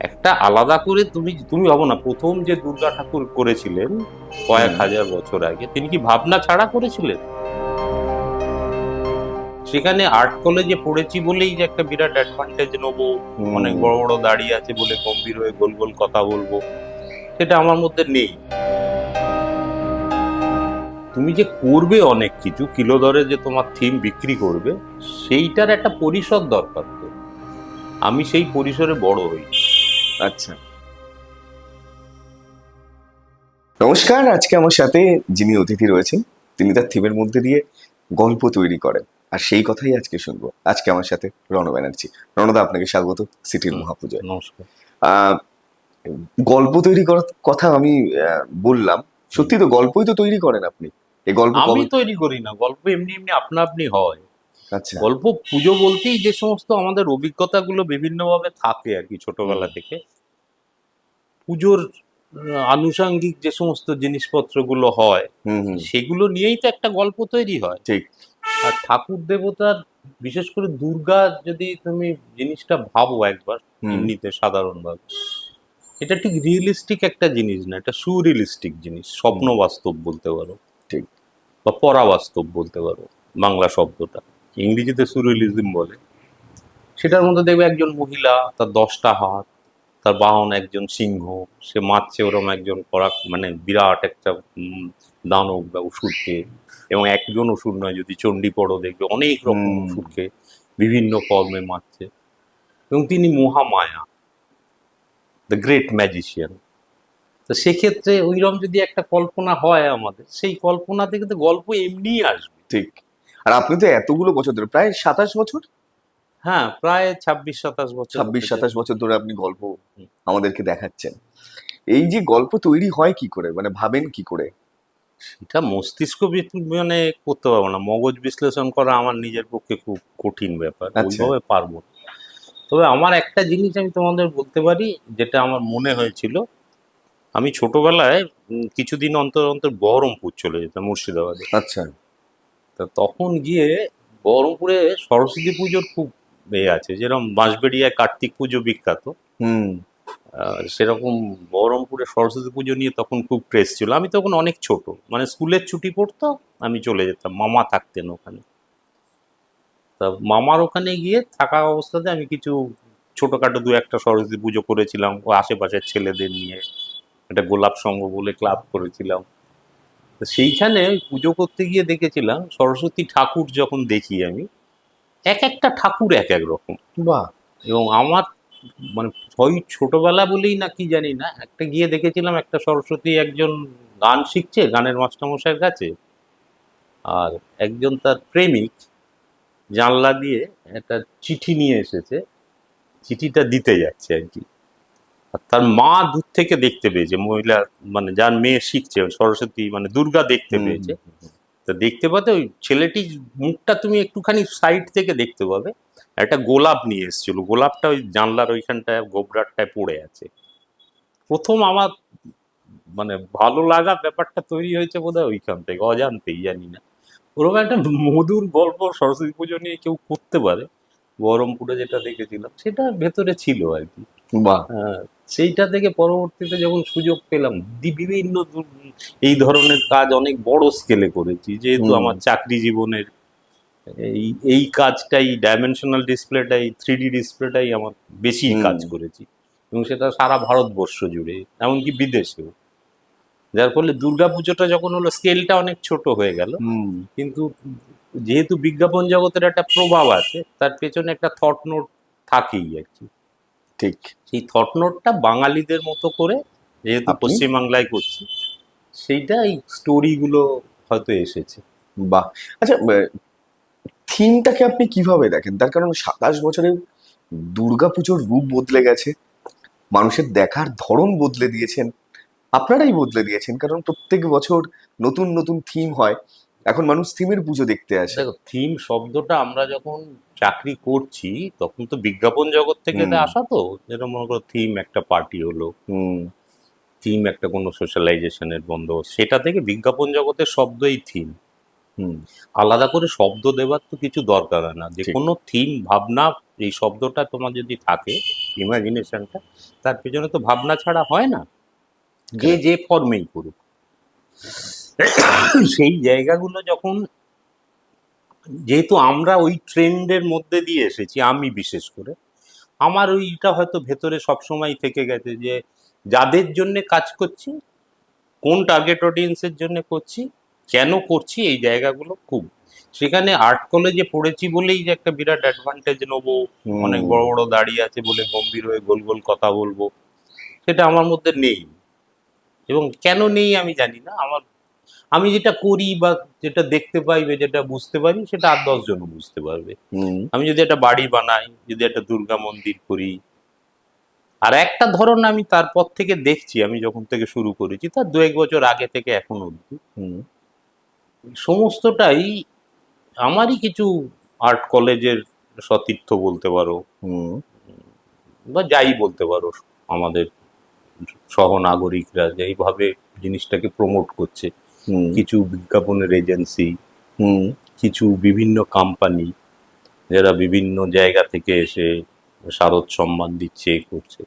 একটা আলাদা করে তুমি তুমি ভাবো না প্রথম যে দুর্গা ঠাকুর করেছিলেন কয়েক হাজার বছর আগে তিনি কি ভাবনা ছাড়া করেছিলেন? সেখানে আর্ট কলেজে পড়েছি বলেই যে একটা বিরাট অ্যাডভান্টেজ নেব অনেক বড় বড় দাঁড়িয়ে আছে বলে গম্ভীর হয়ে গোল গোল কথা বলব। সেটা আমার মধ্যে নেই। তুমি যে করবে অনেক কিছু কিলো দরে যে তোমার থিম বিক্রি করবে সেইটার একটা পরিসর দরকার তো। আমি সেই পরিসরে বড় হই। আচ্ছা। নমস্কার আজকে আমার সাথে যিনি অতিথি রয়েছেন তিনি তার থিমের মধ্যে দিয়ে গল্প তৈরি করেন। আর সেই কথাই আজকে শুনব। আজকে আমার সাথে রণ ব্যানার্জি। রণদা আপনাকে স্বাগত সিটির মহাপুজোয়। নমস্কার। আহ, গল্প তৈরি করার কথা আমি আহ, বললাম। সত্যি তো গল্পই তো তৈরি করেন আপনি। এই গল্প আমি তৈরি করি না। গল্প এমনি এমনি আপনা আপনি হয়। আচ্ছা। গল্প পুজো বলতেই যে সমস্ত আমাদের অভিজ্ঞতাগুলো বিভিন্নভাবে থাকে আর কি ছোটবেলা থেকে। পুজোর আনুষাঙ্গিক যে সমস্ত জিনিসপত্রগুলো হয় সেগুলো নিয়েই তো একটা গল্প তৈরি হয়। ঠিক। আর ঠাকুর দেবতার বিশেষ করে দুর্গা যদি তুমি জিনিসটা ভাবো একবার এমনিতে সাধারণভাবে এটা ঠিক রিয়েলিস্টিক একটা জিনিস না এটা সুরিয়েলিস্টিক জিনিস স্বপ্ন বাস্তব বলতে পারো। ঠিক। বা পরাবাস্তব বলতে পারো বাংলা শব্দটা। ইংরেজিতে সুরিয়েলিজম বলে। সেটার মধ্যে দেখবে একজন মহিলা তার দশটা হাত তার বাহন একজন সিংহ সে মারছে ওরম একজন পরাক মানে বিরাট একটা দানব বা অসুরকে এবং একজন অসুর নয় যদি চণ্ডী পড়ো দেখবে অনেক রকম। অসুরকে বিভিন্ন কর্মে মারছে। এবং তিনি মহামায়া দ্য গ্রেট ম্যাজিশিয়ান তো সেক্ষেত্রে ওইরকম যদি একটা কল্পনা হয় আমাদের সেই কল্পনা থেকে তো গল্প এমনিই আসবে। ঠিক। আর আপনি তো এতগুলো বছর ধরে প্রায় সাতাশ বছর? হ্যাঁ প্রায় ছাব্বিশ সাতাশ বছর ছাব্বিশ সাতাশ বছর ধরে আপনি গল্প আমাদেরকে দেখাচ্ছেন। এই যে গল্প তৈরি হয় কি করে? মানে ভাবেন কি করে? এটা মস্তিষ্ক মানে করতে পারব না। মগজ বিশ্লেষণ করা আমার নিজের পক্ষে খুব কঠিন ব্যাপার। আচ্ছা। ওইভাবে পারব তবে আমার একটা জিনিস আমি তোমাদের বলতে পারি যেটা আমার মনে হয়েছিল। আমি ছোটবেলায় কিছুদিন অন্তর অন্তর বহরমপুর চলে যেতাম মুর্শিদাবাদে। আচ্ছা। তা তখন গিয়ে বহরমপুরে সরস্বতী পুজোর খুব এ আছে। যেরকম বাঁশবেড়িয়ায় কার্তিক পুজো বিখ্যাত। হুম। সেরকম বহরমপুরে সরস্বতী পুজো নিয়ে তখন খুব ক্রেজ ছিল। আমি তখন অনেক ছোট। মানে স্কুলের ছুটি পড়তো আমি চলে যেতাম। মামা থাকতেন ওখানে। তা মামার ওখানে গিয়ে থাকা অবস্থাতে আমি কিছু ছোটোখাটো দু একটা সরস্বতী পুজো করেছিলাম। ও আশেপাশের ছেলেদের নিয়ে একটা গোলাপ সংঘ বলে ক্লাব করেছিলাম। তো সেইখানে পুজো করতে গিয়ে দেখেছিলাম সরস্বতী ঠাকুর যখন দেখি আমি এক একটা ঠাকুর এক এক রকম। বাহ! এবং আমার মানে ওই ছোটবেলা বলেই না কি জানি না একটা গিয়ে দেখেছিলাম একটা সরস্বতী একজন গান শিখছে গানের মাস্টারমশাইয়ের কাছে। আর একজন তার প্রেমিক জানলা দিয়ে একটা চিঠি নিয়ে এসেছে। চিঠিটা দিতে যাচ্ছে আর কি। আর তার মা দূর থেকে দেখতে পেয়েছে মহিলা মানে যার মেয়ে শিখছে সরস্বতী মানে দুর্গা দেখতে পেয়েছে। তা দেখতে পাতে ওই ছেলেটির মুখটা তুমি একটুখানি সাইড থেকে দেখতে পাবে। একটা গোলাপ নিয়ে এসেছিল গোলাপটা ওই জানলার ওইখানটায় গোবরাটটায় পড়ে আছে। প্রথম আমার মানে ভালো লাগা ব্যাপারটা তৈরি হয়েছে বোধহয় ওইখান থেকে অজান্তেই জানি না। ওরকম একটা মধুর গল্প সরস্বতী পুজো নিয়ে কেউ করতে পারে বহরমপুরে যেটা দেখেছিলাম সেটা ভেতরে ছিল আর কি। বাহ। হ্যাঁ, সেইটা থেকে পরবর্তীতে যখন সুযোগ পেলাম বিভিন্ন এই ধরনের কাজ অনেক বড় স্কেলে করেছি। যেহেতু আমার চাকরি জীবনের এই এই কাজটাই ডাইমেনশনাল ডিসপ্লেটাই থ্রি ডি ডিসপ্লেটাই আমার বেশি কাজ করেছি। এবং সেটা সারা ভারতবর্ষ জুড়ে এমনকি বিদেশেও। যার ফলে দুর্গাপুজোটা যখন হলো স্কেলটা অনেক ছোট হয়ে গেল। কিন্তু যেহেতু বিজ্ঞাপন জগতের একটা প্রভাব আছে তার পেছনে একটা থট নোট থাকেই আর কি। ঠিক। সেই থট নোটটা বাঙালিদের মতো করে যেহেতু পশ্চিমবাংলায় করছি সেইটা এই স্টোরিগুলো হয়তো এসেছে। বাহ। আচ্ছা থিমটাকে আপনি কীভাবে দেখেন? তার কারণ সাতাশ বছরে দুর্গাপুজোর রূপ বদলে গেছে মানুষের দেখার ধরন বদলে দিয়েছেন আপনারাই বদলে দিয়েছেন কারণ প্রত্যেক বছর নতুন নতুন থিম হয়। এখন মানুষ থিমের পুজো দেখতে আসে। দেখো থিম শব্দটা আমরা যখন চাকরি করছি তখন তো বিজ্ঞাপন জগৎ থেকে। এটা আসা তো যেরকম মনে করো থিম একটা পার্টি হলো থিম একটা কোনো সোশ্যালাইজেশনের বন্ধ সেটা থেকে বিজ্ঞাপন জগতের শব্দই থিম। হুম। আলাদা করে শব্দ দেওয়ার তো কিছু দরকার হয় না। যে কোনো থিম ভাবনা এই শব্দটা তোমার যদি থাকে ইমাজিনেশনটা তার পেছনে তো ভাবনা ছাড়া হয় না। যে যে ফর্মেই করুক। সেই জায়গাগুলো যখন যেহেতু আমরা ওই ট্রেন্ডের মধ্যে দিয়ে এসেছি আমি বিশেষ করে আমার ওইটা হয়তো ভেতরে সবসময় থেকে গেছে যে যাদের জন্য কাজ করছি কোন টার্গেট অডিয়েন্সের জন্য করছি কেন করছি এই জায়গাগুলো খুব। সেখানে আর্ট কলেজে পড়েছি বলেই যে একটা বিরাট অ্যাডভান্টেজ নেব। অনেক বড় বড় দাঁড়িয়ে আছে বলে গম্ভীর হয়ে গোল গোল কথা বলব। সেটা আমার মধ্যে নেই। এবং কেন নেই আমি জানি না আমার আমি যেটা করি বা যেটা দেখতে পাই বা যেটা বুঝতে পারি সেটা আর দশজনও বুঝতে পারবে। আমি যদি একটা বাড়ি বানাই যদি একটা দুর্গা মন্দির করি আর একটা ধরন আমি তারপর থেকে দেখছি আমি যখন থেকে শুরু করেছি তার দু এক বছর আগে থেকে এখন অবধি হুম। সমস্তটাই আমারই কিছু আর্ট কলেজের সতীর্থ বলতে পারো বা যাই বলতে পারো আমাদের সহনাগরিকরা যে এইভাবে জিনিসটাকে প্রমোট করছে। কিছু বিজ্ঞাপনের এজেন্সি হুম। কিছু বিভিন্ন কোম্পানি যারা বিভিন্ন জায়গা থেকে এসে শারদ সম্মান দিচ্ছে করছে।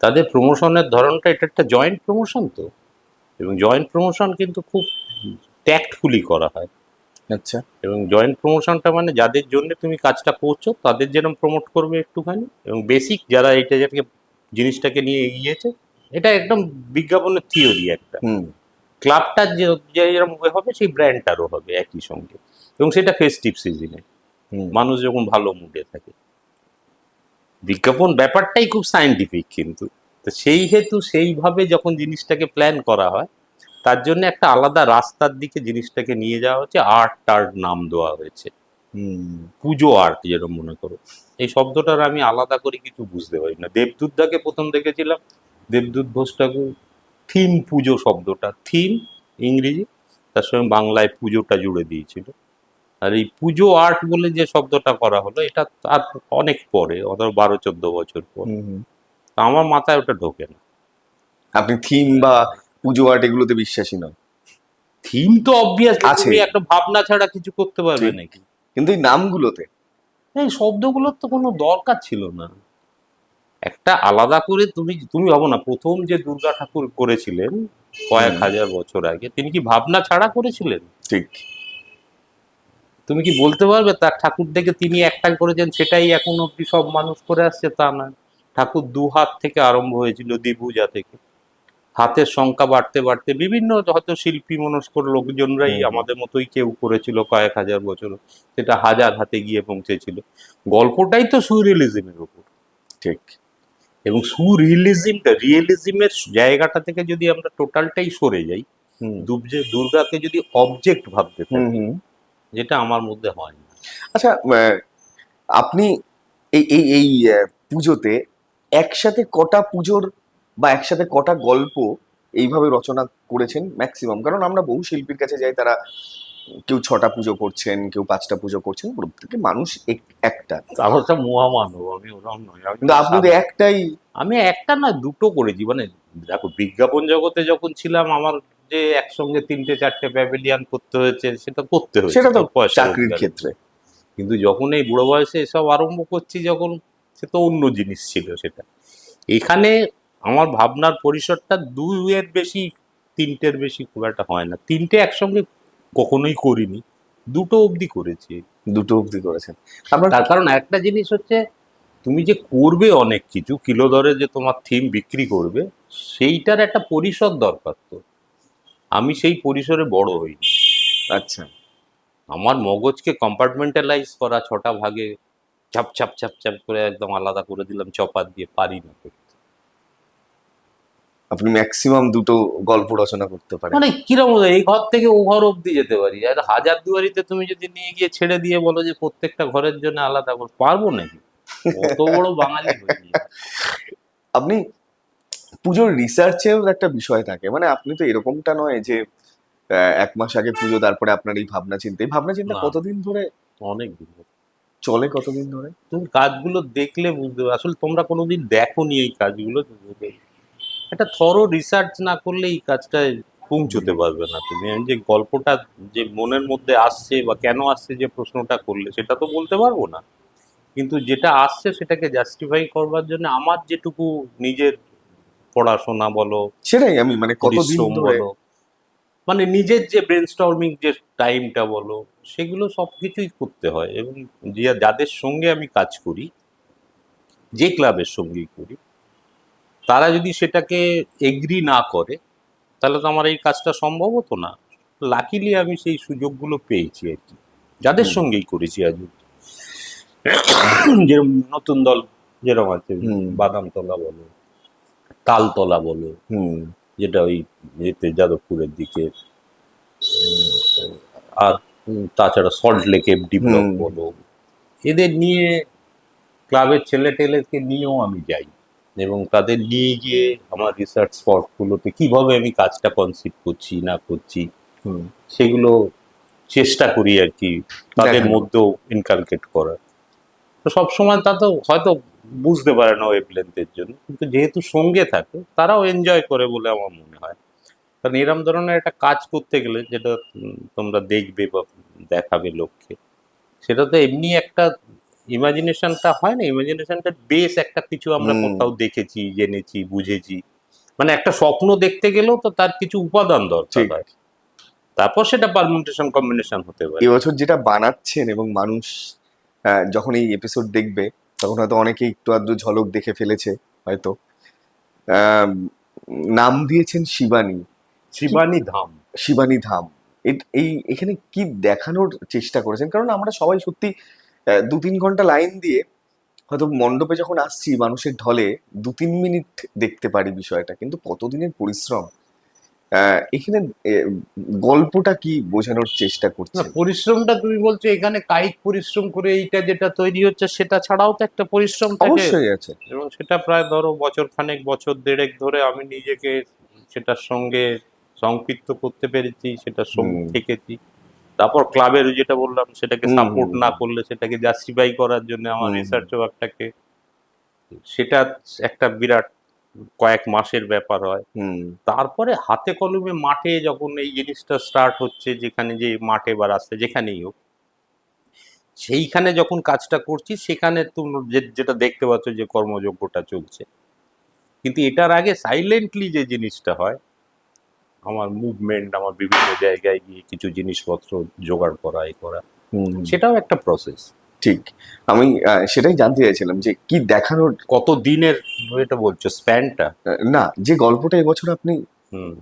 তাদের প্রমোশনের ধরনটা এটা একটা জয়েন্ট প্রমোশন তো। এবং জয়েন্ট প্রমোশন কিন্তু খুব ট্যাক্টফুলি করা হয়। আচ্ছা। এবং জয়েন্ট প্রমোশনটা মানে যাদের জন্য তুমি কাজটা করছ তাদের যেরকম প্রমোট করবে একটুখানি। এবং বেসিক যারা এটা যেটাকে জিনিসটাকে নিয়ে এগিয়েছে এটা একদম বিজ্ঞাপনের থিওরি একটা। ক্লাবটা যে যেরকম হবে সেই ব্র্যান্ডটারও হবে একই সঙ্গে। এবং সেটা ফেস্টিভ সিজনে মানুষ যখন ভালো মুডে থাকে। বিজ্ঞাপন ব্যাপারটাই খুব সায়েন্টিফিক কিন্তু। তো সেই হেতু সেইভাবে যখন জিনিসটাকে প্ল্যান করা হয় তার জন্য একটা আলাদা রাস্তার দিকে জিনিসটাকে নিয়ে যাওয়া হচ্ছে। আর্ট টার্ট নাম দেওয়া হয়েছে। হুম। পুজো আর্ট যেরকম মনে করো। এই শব্দটার আমি আলাদা করে কিছু বুঝতে পারি না। দেবদূতদাকে প্রথম দেখেছিলাম। দেবদূত ঘোষ ঠাকুর থিম পুজো শব্দটা থিম ইংরেজি তার সঙ্গে বাংলায় পুজোটা জুড়ে দিয়েছিল। আর এই পুজো আর্ট বলে যে শব্দটা করা হলো এটা আর অনেক পরে অত বারো চোদ্দ বছর পর। তা আমার মাথায় ওটা ঢোকে না। আপনি থিম বা পুজো আর্ট এগুলোতে বিশ্বাসী নন? থিম তো অবভিয়াস আছে। একটা ভাবনা ছাড়া কিছু করতে পারবে নাকি? কিন্তু এই নামগুলোতে? এই শব্দগুলোর তো কোনো দরকার ছিল না। একটা আলাদা করে তুমি তুমি ভাবো না প্রথম যে দুর্গা ঠাকুর করেছিলেন কয়েক হাজার বছর আগে তিনি কি ভাবনা ছাড়া করেছিলেন? ঠিক। তুমি কি বলতে পারবে তার ঠাকুর দেখে তিনি একটা করেছেন সেটাই এখন অব্দি সব মানুষ করে আসছে তা না। ঠাকুর দু হাত থেকে আরম্ভ হয়েছিল দ্বিভুজা থেকে। হাতের সংখ্যা বাড়তে বাড়তে বিভিন্ন হয়তো শিল্পী মনস্কর লোকজনরাই আমাদের মতোই কেউ করেছিল কয়েক হাজার বছর সেটা হাজার হাতে গিয়ে পৌঁছেছিল। গল্পটাই তো সুরিয়ালিজমের উপর। ঠিক। এবং সুরিয়ালিজমটা রিয়েলিজমের জায়গাটা থেকে যদি আমরা টোটালটাই সরে যাই দুর্গাকে যদি অবজেক্ট ভাবতে। যেটা আমার মধ্যে হয় না। আচ্ছা আপনি এই এই এই পুজোতে একসাথে কটা পুজোর বা একসাথে কটা গল্প এইভাবে রচনা করেছেন ম্যাক্সিমাম কারণ আমরা বহু শিল্পীর কাছে যাই তারা কেউ ছটা পুজো করছেন কেউ পাঁচটা পুজো করছেন প্রত্যেকে মানুষ একটা। তাহলে তো মহামানব আমি ওরকম কিন্তু আপনি একটাই আমি একটা না দুটো করেছি। মানে দেখো বিজ্ঞাপন জগতে যখন ছিলাম আমার যে একসঙ্গে তিনটে চারটে প্যাভিলিয়ান করতে হয়েছে সেটা করতে হয়েছে। সেটা তো চাকরির ক্ষেত্রে। কিন্তু যখন এই বুড়ো বয়সে এসব আরম্ভ করছি যখন সে তো অন্য জিনিস ছিল সেটা। এখানে আমার ভাবনার পরিসরটা দুইয়ের বেশি তিনটের বেশি খুব একটা হয় না। তিনটে একসঙ্গে কখনোই করিনি। দুটো অবধি করেছি। দুটো অবধি করেছেন। তার কারণ একটা জিনিস হচ্ছে তুমি যে করবে অনেক কিছু কিলো দরে যে তোমার থিম বিক্রি করবে সেইটার একটা পরিসর দরকার তো। আমি সেই পরিসরে বড় হইনি। আচ্ছা। আমার মগজকে কম্পার্টমেন্টালাইজ করা ছটা ভাগে চাপ চাপ চাপ চাপ করে একদম আলাদা করে দিলাম চপার দিয়ে পারি না। করতে। আপনি ম্যাক্সিমাম দুটো গল্প রচনা করতে পারেন। মানে কিরম হলো, এই ঘর থেকে ও ঘর অব্দি যেতে পারি। আর হাজার দুয়ারিতে তুমি যদি নিয়ে গিয়ে ছেড়ে দিয়ে বলো যে প্রত্যেকটা ঘরের জন্য আলাদা করে পারব নাকি? অত বড় বাঙালি আপনি পুজোর রিসার্চেও একটা বিষয় থাকে। মানে আপনি তো এরকমটা নয় যে এক মাস আগে পুজো তারপরে আপনার এই ভাবনা চিন্তা। এই ভাবনা চিন্তা কতদিন ধরে? অনেক দিন চলে কতদিন ধরে? তুমি কাজগুলো দেখলে বুঝতে পারবে। আসলে তোমরা কোনোদিন দেখোনি এই কাজগুলো একটা থরো রিসার্চ না করলে এই কাজটায় পৌঁছতে পারবে না তুমি। আমি যে গল্পটা যে মনের মধ্যে আসছে বা কেন আসছে যে প্রশ্নটা করলে সেটা তো বলতে পারব না। কিন্তু যেটা আসছে সেটাকে জাস্টিফাই করবার জন্য আমার যেটুকু নিজের পড়াশোনা বলো সেটাই আমি মানে কতদিন বলো মানে নিজের যে ব্রেন স্টর্মিং যে টাইমটা বলো সেগুলো সব কিছুই করতে হয়। এবং যে যাদের সঙ্গে আমি কাজ করি যে ক্লাবের সঙ্গেই করি তারা যদি সেটাকে এগ্রি না করে তাহলে তো আমার এই কাজটা সম্ভব হতো না। লাকিলি আমি সেই সুযোগগুলো পেয়েছি আর কি। যাদের সঙ্গেই করেছি আজ। যেরকম নতুন দল যেরকম আছে। বাদামতলা বলো তালতলা বলো যেটা ওই এতে যাদবপুরের দিকে আর তাছাড়া সল্ট লেক এফডি ব্লক বলো। এদের নিয়ে ক্লাবের ছেলে টেলেকে নিয়েও আমি যাই এবং তাদের নিয়ে গিয়ে আমার রিসার্চ স্পটগুলোতে কীভাবে আমি কাজটা কনসিভ করছি না করছি সেগুলো চেষ্টা করি আর কি তাদের মধ্যেও ইনকালকেট করার। তো সবসময় তা তো হয়তো বুঝতে পারে না ওয়েবলেন্থের জন্য কিন্তু যেহেতু সঙ্গে থাকে তারাও এনজয় করে বলে আমার মনে হয়। কারণ এরম ধরনের একটা কাজ করতে গেলে যেটা তোমরা দেখবে বা দেখাবে লোককে সেটা তো এমনি একটা ইমাজিনেশনটা হয় না ইমাজিনেশনটা বেস একটা কিছু আমরা কোথাও দেখেছি জেনেছি বুঝেছি। মানে একটা স্বপ্ন দেখতে গেলেও তো তার কিছু উপাদান দরকার হয়। তারপর সেটা পারমুটেশন কম্বিনেশন হতে পারে। এবছর যেটা বানাচ্ছেন এবং মানুষ যখন এই এপিসোড দেখবে তখন হয়তো অনেকেই একটু আধটু ঝলক দেখে ফেলেছে হয়তো। নাম দিয়েছেন শিবানী। শিবানী ধাম। শিবানী ধাম। এই এখানে কি দেখানোর চেষ্টা করেছেন? কারণ আমরা সবাই সত্যি দু তিন ঘণ্টা লাইন দিয়ে হয়তো মণ্ডপে যখন আসছি মানুষের ঢলে দু তিন মিনিট দেখতে পারি বিষয়টা কিন্তু কতদিনের পরিশ্রম? এখানে গল্পটা কি বোঝানোর চেষ্টা না করছেন? পরিশ্রমটা তুমি বলছো এখানে কায়িক পরিশ্রম করে এইটা যেটা তৈরি হচ্ছে সেটা ছাড়াও তো একটা পরিশ্রম অবশ্যই আছে। এবং সেটা প্রায় ধরো বছর খানেক বছর দেড়েক ধরে আমি নিজেকে সেটার সঙ্গে সম্পৃক্ত করতে পেরেছি সেটার সঙ্গে। থেকেছি। তারপর ক্লাবের যেটা বললাম সেটাকে সাপোর্ট না করলে সেটাকে জাস্টিফাই করার জন্য আমার রিসার্চ ওয়ার্কটাকে সেটা একটা বিরাট কয়েক মাসের ব্যাপার হয়। তারপরে হাতে কলমে মাঠে যখন এই জিনিসটা স্টার্ট হচ্ছে যেখানে যে মাঠে বা রাস্তায় যেখানেই হোক সেইখানে যখন কাজটা করছি সেখানে তুমি যেটা দেখতে পাচ্ছ যে কর্মযজ্ঞটা চলছে। কিন্তু এটার আগে সাইলেন্টলি যে জিনিসটা হয় আমার মুভমেন্ট আমার বিভিন্ন জায়গায় গিয়ে কিছু জিনিসপত্র জোগাড় করা এ করা। সেটাও একটা প্রসেস ঠিক। আমি সেটাই জানতে চাইছিলাম যে কি দেখানোর কত দিনের এটা বলছো স্প্যানটা না যে গল্পটা এবছর আপনি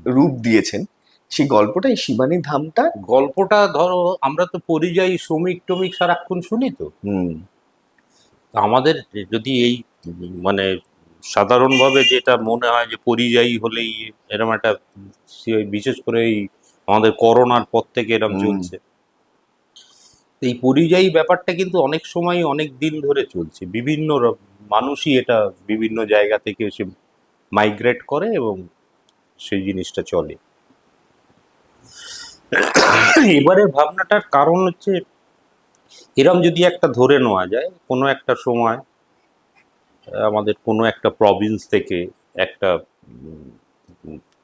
রূপ দিয়েছেন সেই গল্পটাই শিবানী ধামটা গল্পটা ধরো আমরা তো পরিযায়ী শ্রমিক টমিক সারাক্ষণ শুনি তো। হুম। আমাদের যদি এই মানে সাধারণভাবে যেটা মনে হয় যে পরিযায়ী হলেই এরকম একটা বিশেষ করে এই আমাদের করোনার পর থেকে এরকম চলছে। এই পরিযায়ী ব্যাপারটা কিন্তু অনেক সময় অনেক দিন ধরে চলছে। বিভিন্ন মানুষই এটা বিভিন্ন জায়গা থেকে এসে মাইগ্রেট করে এবং সেই জিনিসটা চলে। এবারে ভাবনাটার কারণ হচ্ছে এরম যদি একটা ধরে নেওয়া যায় কোনো একটা সময় আমাদের কোনো একটা প্রভিন্স থেকে একটা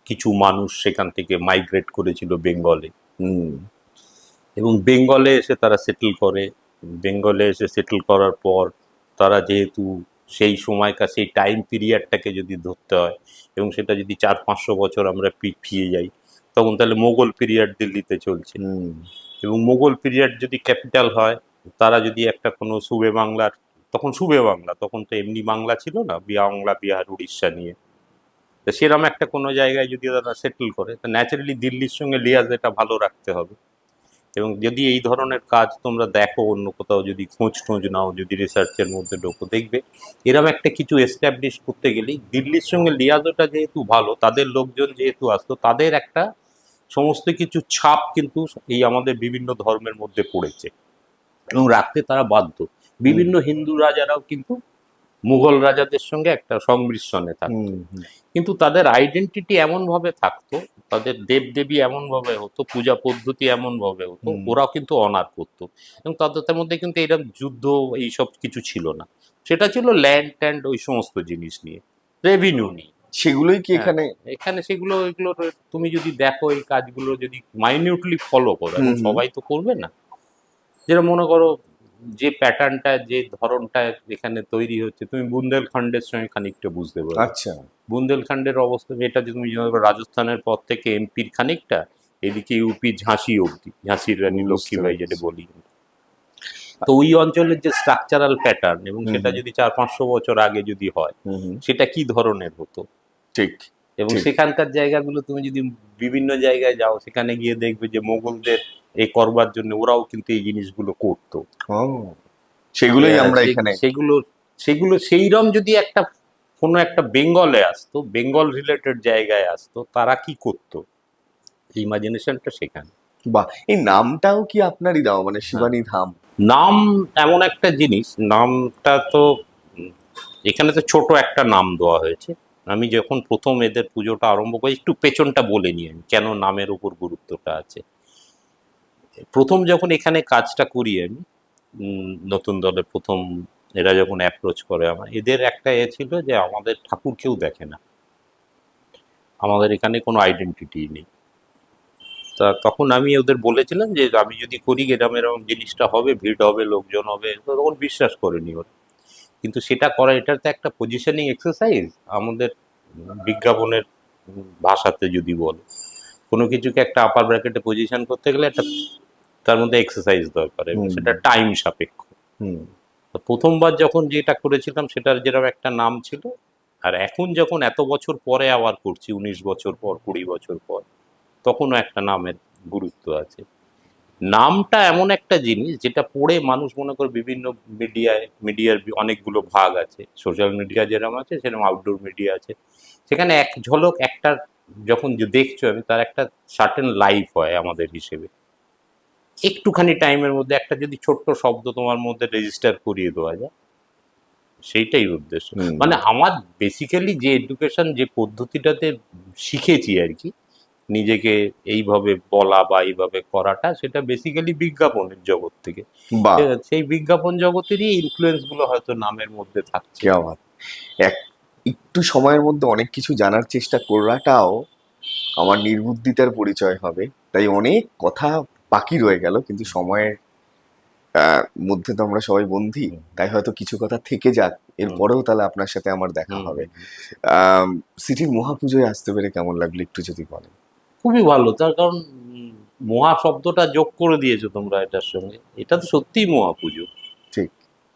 কিছু মানুষ সেখান থেকে মাইগ্রেট করেছিল বেঙ্গলে। এবং বেঙ্গলে এসে তারা সেটেল করে। বেঙ্গলে এসে সেটেল করার পর তারা যেহেতু সেই সময়কার সেই টাইম পিরিয়ডটাকে যদি ধরতে হয় এবং সেটা যদি চার পাঁচশো বছর আমরা পিছিয়ে যাই তখন তাহলে মোগল পিরিয়ড দিল্লিতে চলছে। এবং মোগল পিরিয়ড যদি ক্যাপিটাল হয় তারা যদি একটা কোনো সুবে বাংলার তখন সুবে বাংলা, তখন তো এমনি বাংলা ছিল না, বাংলা, বিহার, উড়িষ্যা নিয়ে। তো সেরকম একটা কোনো জায়গায় যদি তারা সেটেল করে, তো ন্যাচারালি দিল্লির সঙ্গে লিয়াজ এটা ভালো রাখতে হবে। এবং যদি এই ধরনের কাজ তোমরা দেখো, অন্য কোথাও যদি খোঁজ টোঁজ নাও, যদি রিসার্চের মধ্যে ঢোকো, দেখবে এরকম একটা কিছু এস্টাবলিশ করতে গেলেই দিল্লির সঙ্গে লিয়াজোটা যেহেতু ভালো, তাদের লোকজন যেহেতু আসতো, তাদের একটা সমস্ত কিছু ছাপ কিন্তু এই আমাদের বিভিন্ন ধর্মের মধ্যে পড়েছে। এবং রাখতে তারা বাধ্য। বিভিন্ন হিন্দু রাজারাও কিন্তু মুঘল রাজাদের সঙ্গে একটা সংমিশ্রণে থাকতো। কিন্তু তাদের আইডেন্টিটি এমন ভাবে থাকতো তাদের দেব দেবী এমন ভাবে হতো পূজা পদ্ধতি এমন ভাবে হতো। ওরাও কিন্তু অনার করতো এবং তাদের মধ্যে কিন্তু এরকম যুদ্ধ এইসব কিছু ছিল না সেটা ছিল ল্যান্ড ট্যান্ড ওই সমস্ত জিনিস নিয়ে রেভিনিউ নিয়ে সেগুলোই কি হ্যাঁ। এখানে এখানে সেগুলো এগুলো তুমি যদি দেখো এই কাজগুলো যদি মাইনিউটলি ফলো করো। সবাই তো করবে না যেটা মনে করো যে প্যাটার্নটা যে ধরনটা এখানে তৈরি হচ্ছে তুমি বুন্দেলখণ্ডের সঙ্গে খানিকটা বুঝতে পারো আচ্ছা। বুন্দেলখণ্ডের অবস্থা এটা যে তুমি রাজস্থানের পর থেকে এমপির খানিকটা এদিকে ইউপি ঝাঁসি অবধি ঝাঁসির রানী লক্ষ্মীবাই যেটা বলি। তো ওই অঞ্চলের যে স্ট্রাকচারাল প্যাটার্ন এবং সেটা যদি চার পাঁচশো বছর আগে যদি হয় সেটা কি ধরনের হতো? ঠিক। এবং সেখানকার জায়গাগুলো তুমি যদি বিভিন্ন জায়গায় যাও সেখানে গিয়ে দেখবে যে মোগলদের এই করবার জন্য ওরাও কিন্তু এই জিনিসগুলো করতো। সেগুলোই হ্যাঁ, আমরা এখানে সেগুলো সেগুলো সেইরকম যদি একটা কোনো একটা বেঙ্গলে আসতো বেঙ্গল রিলেটেড জায়গায় আসতো তারা কি করতো? ইমাজিনেশনটা সেখানে। বাহ এই নামটাও কি আপনারই দাও মানে শিবানী ধাম। নাম এমন একটা জিনিস নামটা তো এখানে তো ছোট একটা নাম দেওয়া হয়েছে। আমি যখন প্রথম এদের পুজোটা আরম্ভ করি, একটু পেছনটা বলে নিই আমি, কেন নামের উপর গুরুত্বটা আছে। প্রথম যখন এখানে কাজটা করি আমি নতুন দলে প্রথম, এরা যখন অ্যাপ্রোচ করে আমার, এদের একটা এ ছিল যে আমাদের ঠাকুর কেউ দেখে না। আমাদের এখানে কোনো আইডেন্টিটি নেই। তা তখন আমি ওদের বলেছিলাম যে, আমি যদি করি, এরম এরম জিনিসটা হবে, ভিড় হবে, লোকজন হবে, তখন বিশ্বাস করেনি ওরা। কিন্তু সেটা করা এটার এটাতে একটা পজিশনিং এক্সারসাইজ আমাদের বিজ্ঞাপনের ভাষাতে যদি বলে। কোনো কিছুকে একটা আপার ব্র্যাকেটে পজিশন করতে গেলে একটা তার মধ্যে এক্সারসাইজ দরকার এবং সেটা টাইম সাপেক্ষ। হুম। প্রথমবার যখন যেটা করেছিলাম সেটার যেরকম একটা নাম ছিল আর এখন যখন এত বছর পরে আবার করছি উনিশ বছর পর কুড়ি বছর পর তখনও একটা নামের গুরুত্ব আছে। নামটা এমন একটা জিনিস যেটা পড়ে মানুষ মনে করে বিভিন্ন মিডিয়ায় মিডিয়ার অনেকগুলো ভাগ আছে। সোশ্যাল মিডিয়া যেরকম আছে সেরকম আউটডোর মিডিয়া আছে। সেখানে এক ঝলক একটা যখন যে দেখছ আমি তার একটা সার্টেন লাইফ হয় আমাদের হিসেবে। একটুখানি টাইমের মধ্যে একটা যদি ছোট্ট শব্দ তোমার মধ্যে রেজিস্টার করিয়ে দেওয়া যায় সেইটাই উদ্দেশ্য। মানে আমার বেসিক্যালি যে এডুকেশন যে পদ্ধতিটাতে শিখেছি আর কি নিজেকে এইভাবে বলা বা এইভাবে করাটা সেটা বেসিক্যালি বিজ্ঞাপনের জগৎ থেকে। সেই বিজ্ঞাপন জগতেরই ইনফ্লুয়েন্সগুলো হয়তো নামের মধ্যে থাকছে। কি আবার এক একটু সময়ের মধ্যে অনেক কিছু জানার চেষ্টা করাটাও আমার নির্বুদ্ধিতার পরিচয় হবে। তাই অনেক কথা বাকি রয়ে গেল কিন্তু সময়ের মধ্যে তো আমরা সবাই বন্ধি তাই হয়তো কিছু কথা থেকে যাক। এরপরেও তাহলে আপনার সাথে আমার দেখা হবে। সিটির মহাপুজোয় আসতে পেরে কেমন লাগল একটু যদি বলেন? খুবই ভালো তার কারণ মহা শব্দটা যোগ করে দিয়েছ তোমরা এটার সঙ্গে। এটা তো সত্যিই মহা পুজো। ঠিক।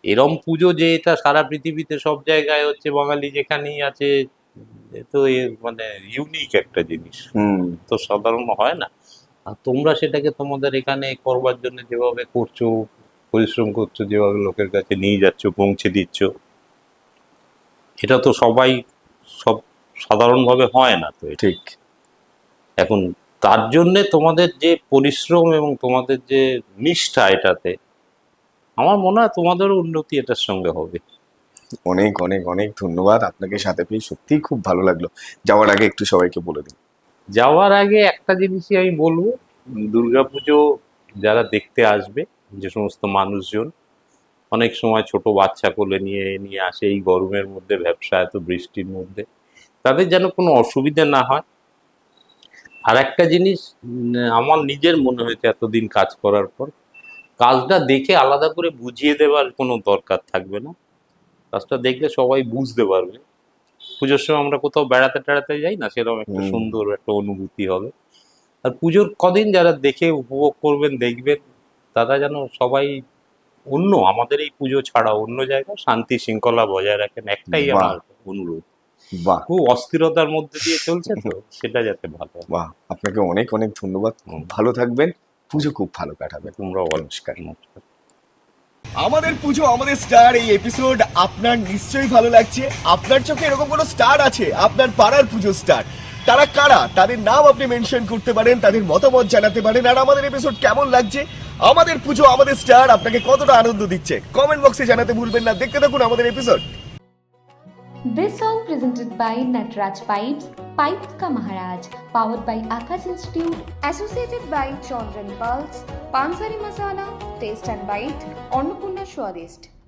এরম পুজো যে এটা সারা পৃথিবীতে সব জায়গায় হচ্ছে বাঙালি যেখানেই আছে তো মানে ইউনিক একটা জিনিস। হুম। তো সাধারণ হয় না। আর তোমরা সেটাকে তোমাদের এখানে করবার জন্য যেভাবে করছ পরিশ্রম করছ যেভাবে লোকের কাছে নিয়ে যাচ্ছ পৌঁছে দিচ্ছ এটা তো সবাই সব সাধারণভাবে হয় না তো ঠিক। এখন তার জন্যে তোমাদের যে পরিশ্রম এবং তোমাদের যে নিষ্ঠা এটাতে আমার মনে হয় তোমাদেরও উন্নতি এটার সঙ্গে হবে। অনেক অনেক অনেক ধন্যবাদ। আপনাকে সাথে পেয়ে সত্যিই খুব ভালো লাগল। যাওয়ার আগে একটু সবাইকে বলে দিন। যাওয়ার আগে একটা জিনিসই আমি বলব দুর্গাপুজো যারা দেখতে আসবে যে সমস্ত মানুষজন অনেক সময় ছোট বাচ্চা কোলে নিয়ে নিয়ে আসে এই গরমের মধ্যে ব্যবসা এত বৃষ্টির মধ্যে তাদের যেন কোনো অসুবিধা না হয়। আর একটা জিনিস আমার নিজের মনে হয়েছে এতদিন কাজ করার পর কাজটা দেখে আলাদা করে বুঝিয়ে দেওয়ার কোনো দরকার থাকবে না। কাজটা দেখলে সবাই বুঝতে পারবে। পুজোর সময় আমরা কোথাও বেড়াতে টেড়াতে যাই না সেরকম একটা সুন্দর একটা অনুভূতি হবে। আর পুজোর কদিন যারা দেখে উপভোগ করবেন দেখবেন তারা যেন সবাই অন্য আমাদের এই পুজো ছাড়া অন্য জায়গায় শান্তি শৃঙ্খলা বজায় রাখেন একটাই আমার অনুরোধ। বাহ। খুব অস্থিরতার মধ্যে দিয়ে চলছে তো সেটা যাতে ভালো বাহ আপনাকে অনেক অনেক ধন্যবাদ। ভালো থাকবেন পুজো খুব ভালো কাটাবেন। তোমরাও নমস্কার। নমস্কার আমাদের পুজো আমাদের স্টার এই এপিসোড আপনার নিশ্চয়ই ভালো লাগছে। আপনার চোখে এরকম কোনো স্টার আছে? আপনার পাড়ার পুজো স্টার। তারা কারা? তাদের নাম আপনি মেনশন করতে পারেন তাদের মতামত জানাতে পারেন। আর আমাদের এপিসোড কেমন লাগছে? আমাদের পুজো আমাদের স্টার আপনাকে কতটা আনন্দ দিচ্ছে? কমেন্ট বক্সে জানাতে ভুলবেন না। দেখতে থাকুন আমাদের episode This song presented by Natraj Pipes, Pipes Ka Maharaj, powered by Akash Institute, associated by Chandran Pulse, Pansari Masala, Taste and Bite, Annapurna Swadist.